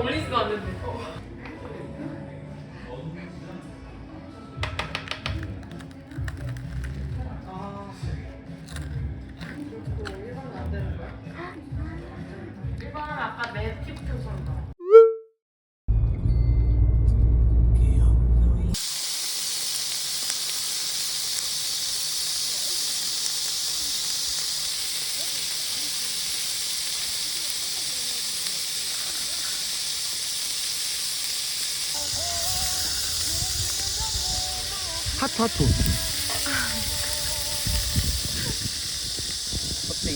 올리지도 않는데. 하트 하트 어때?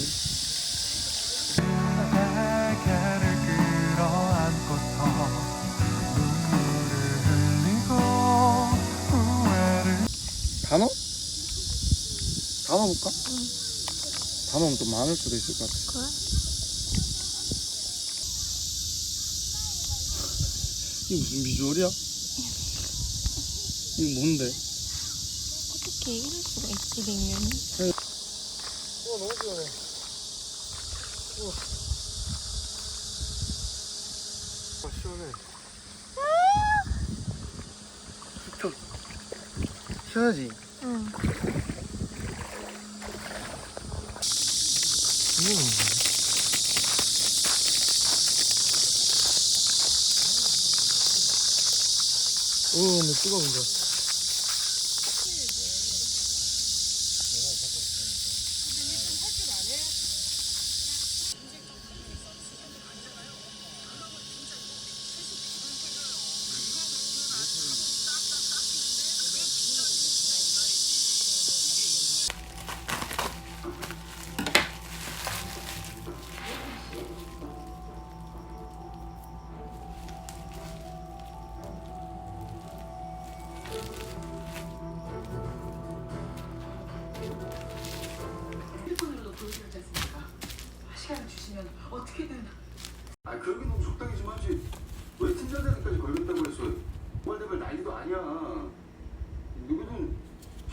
베개를 끌어안고서 눈물을 흘리고 후회를 단어? 단어 볼까? 단어는 좀 많을 수도 있을 것 같아 그래? 이게 무슨 비주얼이야? 이거 뭔데? 어떻게 이럴 수가 있지 냉면이? 어 너무 시원해 아 시원해 좋다 시원하지? 응 오, 뭐 뜨거운데. 아 그러긴 좀 적당히 좀 하지. 왜 팀장들까지 걸렸다고 했어 월드별 난리도 아니야. 누구든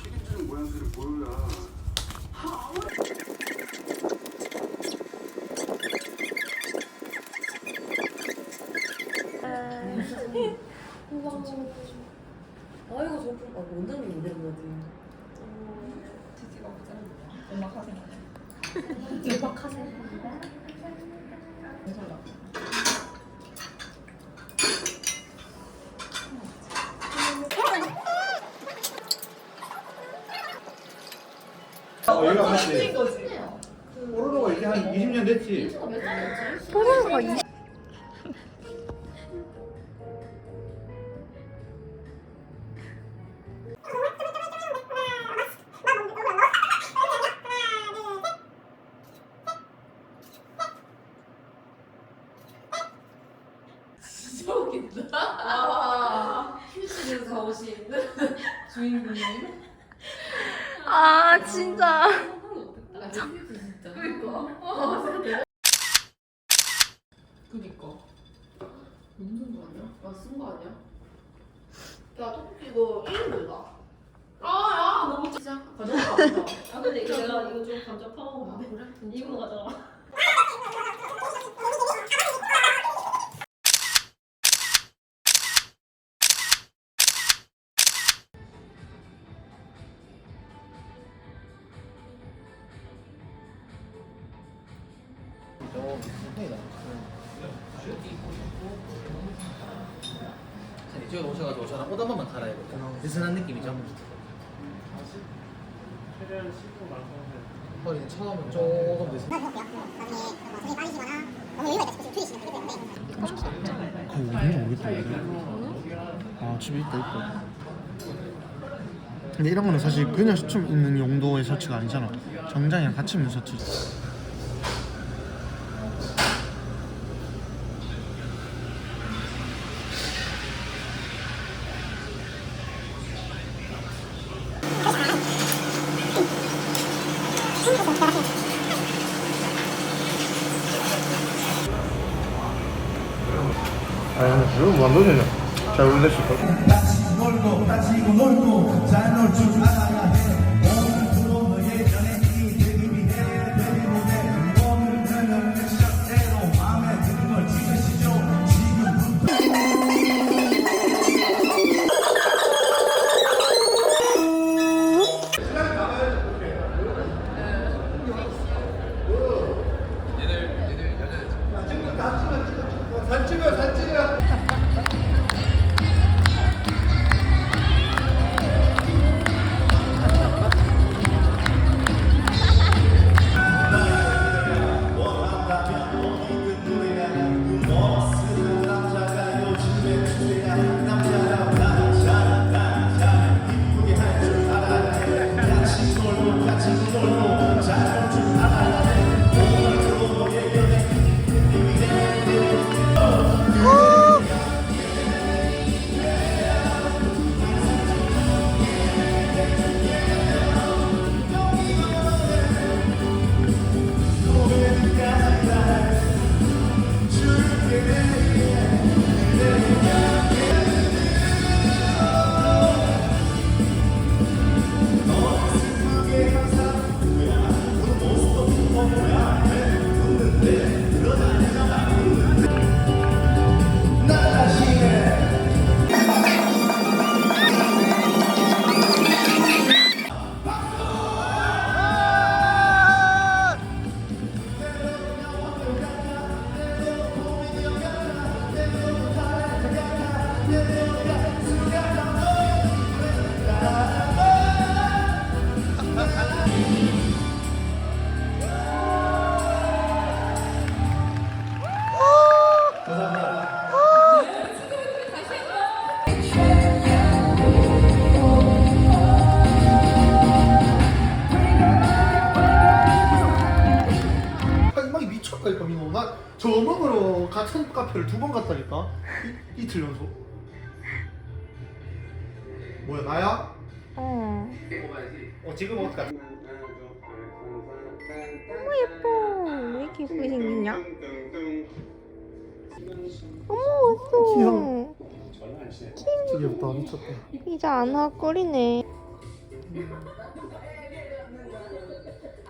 책임지는 모양새를 보여야. 아이고 저좀 아, 원장님 이래 거 지. 얘가 없는 거 아니야? 아, 쓴거 아니야? 야 떡볶이 이거 1인 몰라. 아, 야, 너무 진짜. 가져가. 아 근데 이거 내가 이거 좀 감자 파먹었는데. 그래? 이거 가져가. 이쪽에 오셔가지고 저랑 옷 한 번만 갈아입을게요. 느슨한 느낌이죠? 허리는 처음은 조금. 거기 어딘지 모르겠다. 아, 집에 있다, 있다. 근데 이런 거는 사실 그냥 수춤 있는 용도의 셔츠가 아니잖아. 정장이랑 같이 입는 셔츠. 아니 지금 무한도전이야 잘 올렸을 거 한방이 두 번 갔다니까 이, 이틀 연속 뭐야 나야? 어. 어 지금 어떡하 너무 예뻐. 왜 이렇게 예쁘게 생겼냐? 어머, 왔어. 귀여워. 진짜 귀엽다 미쳤다 이제 안 헉거리네.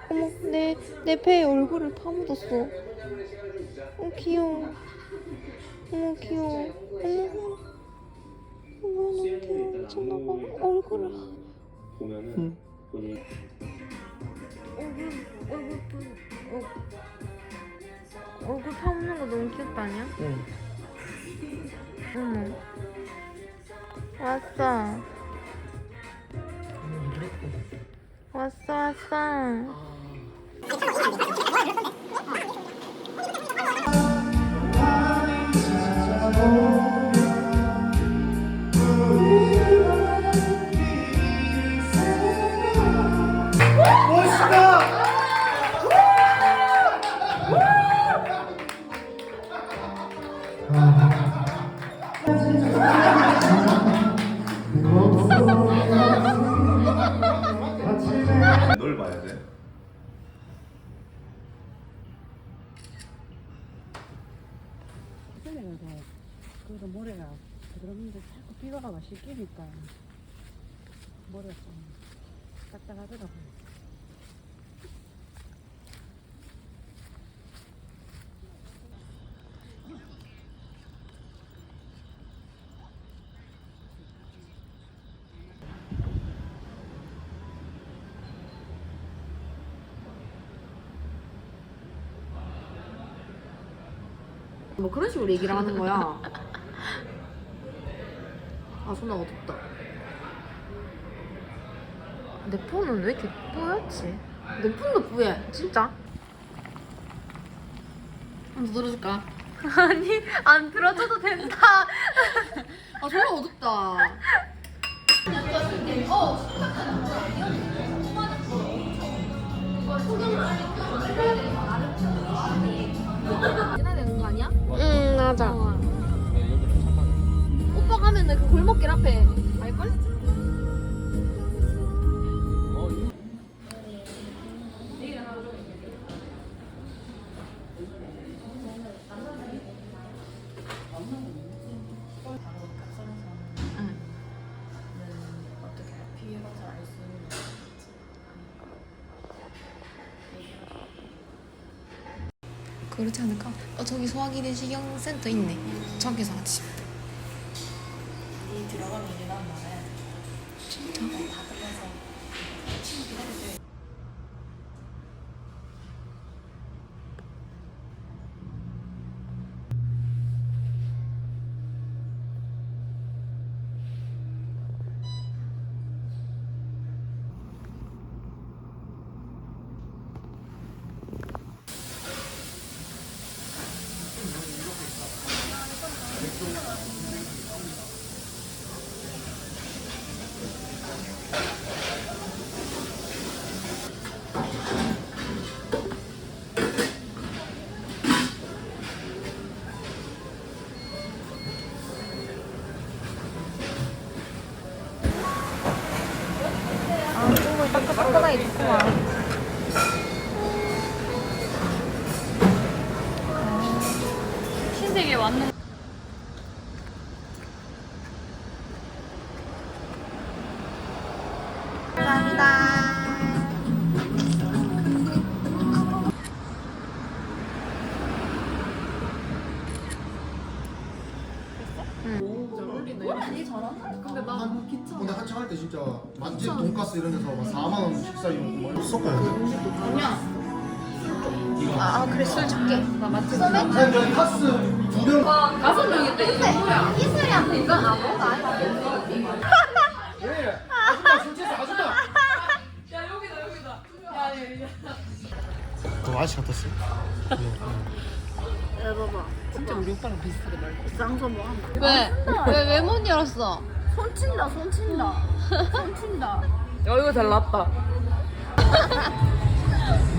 어머, 내, 내 배에 얼굴을 파묻었어. 어, 귀여워. 어머, 귀여워. 어머, 어머, 너무 귀여워. 미쳤나봐. 얼굴을. 응. 얼굴, 얼굴, 부- 어, 얼굴 파묻는 거 너무 귀엽다, 아니야? 응. 어머. 왔어. 왔어, 왔어. 널 봐야 돼. 그래도 모래가 그런데 자꾸 비가 가면 씻기니까 모래가 좀 딱딱하더라고요. 뭐 그런 식으로 얘기를 하는 거야. 아 존나 어둡다. 내 폰은 왜 이렇게 뿌옇지? 내 폰도 부해. 진짜? 한번 들어줄까? 아니, 안 들어줘도 된다. 아 존나 어둡다. 지나야 되는 거 아니야? 응, 맞아. 맞네 그 골목길 앞에 알걸? 그렇지 않을까? 어 저기 소화기내 시경센터 있네. 저기서 같이. 진짜? 다끝 왔는. 감사합니다. 근데 한창 할 때 진짜 맛집 돈가스 이런 데서 막 4만 원 식사 이용 막 섞어야 돼. 아 그래 술 줄게. 나 마트 소맥. 아니 저기 카스 두 병. 다섯 명인데 이거 이슬이야 이거 아무것도 아니야. 예. 아줌마 술 취해서 아줌마. 야 여기다 여기다. 야 야. 그 아저씨 같았어. 진짜 우리 오빠랑 비슷하게 말고 쌍서 뭐 하는 왜? 왜왜못 열었어? 손 친다 손 친다 손 친다 야 이거 잘 나왔다.